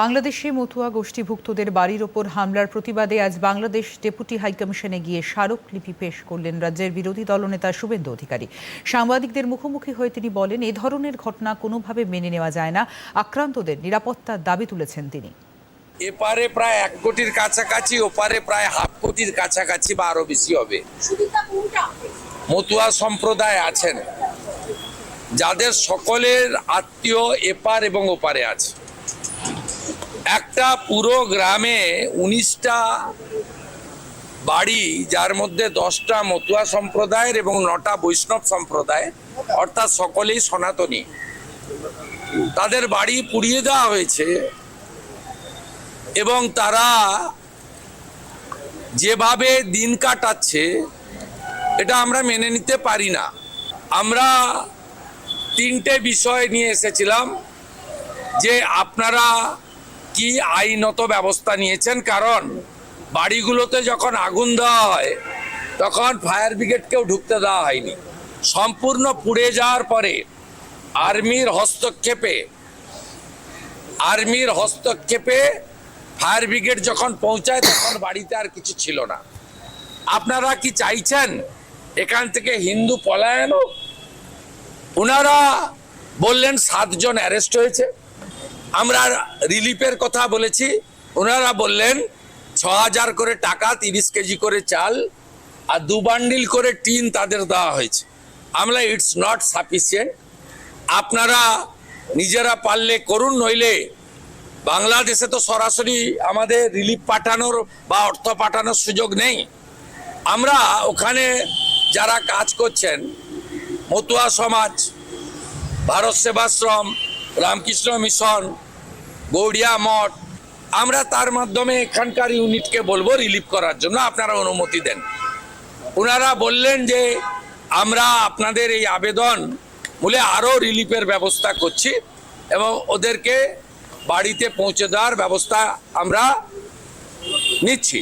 বাংলাদেশে মতুয়া গোষ্ঠীভুক্তদের বাড়ির ওপর হামলার প্রতিবাদে আজ বাংলাদেশ ডেপুটি হাইকমিশনে গিয়ে স্মারকলিপি পেশ করলেন রাজ্যের বিরোধী দলনেতা শুভেন্দু অধিকারী। সাংবাদিকদের মুখোমুখি হয়ে তিনি বলেন, এ ধরনের ঘটনা কোনোভাবে মেনে নেওয়া যায় না। আক্রান্তদের নিরাপত্তার দাবি তুলেছেন তিনি। এপারে প্রায় এক কোটির কাছাকাছি, ওপারে প্রায় হাফ কোটির কাছাকাছি বা আরও বেশি হবে। মতুয়া সম্প্রদায় আছেন। যাদের সকলের আত্মীয় এপার এবং ওপারে আছে। একটা পুরো গ্রামে উনিশটা বাড়ি, যার মধ্যে দশটা মতুয়া সম্প্রদায়ের এবং নটা বৈষ্ণব সম্প্রদায় অর্থাৎ সকলেই সনাতনী। তাদের বাড়ি পুড়িয়ে দেওয়া হয়েছে এবং তারা যেভাবে দিন কাটাচ্ছে, এটা আমরা মেনে নিতে পারি না। আমরা তিনটে বিষয় নিয়ে এসেছিলাম যে আপনারা কি আইনত ব্যবস্থা নিয়েছেন? কারণ বাড়িগুলোতে যখন আগুন দেওয়া হয়, তখন ফায়ার ব্রিগেডকেও ঢুকতে দেওয়া হয়নি। সম্পূর্ণ পুড়ে যাওয়ার পরে আর্মির হস্তক্ষেপে আর্মির হস্তক্ষেপে ফায়ার ব্রিগেড যখন পৌঁছায়, তখন বাড়িতে আর কিছু ছিল না। আপনারা কি চাইছেন এখান থেকে হিন্দু পলায়ন ওনারা বললেন, সাতজন অ্যারেস্ট হয়েছে। আমরা রিলিফের কথা বলেছি। ওনারা বললেন ছ হাজার করে টাকা, তিরিশ কেজি করে চাল আর দু বান্ডিল করে টিন তাদের দেওয়া হয়েছে। আমরা ইটস নট সাফিসিয়েন্ট আপনারা নিজেরা পারলে করুন, নইলে বাংলাদেশে তো সরাসরি আমাদের রিলিফ পাঠানোর বা অর্থ পাঠানোর সুযোগ নেই। আমরা ওখানে যারা কাজ করছেন, মতুয়া সমাজ, ভারত সেবাশ্রম রামকৃষ্ণ মিশন, গৌড়িয়া মঠ, আমরা তার মাধ্যমে এখানকার ইউনিটকে বলব রিলিফ করার জন্য আপনারা অনুমতি দেন। ওনারা বললেন যে, আমরা আপনাদের এই আবেদন বলে আরও রিলিফের ব্যবস্থা করছি এবং ওদেরকে বাড়িতে পৌঁছে দেওয়ার ব্যবস্থা আমরা নিচ্ছি।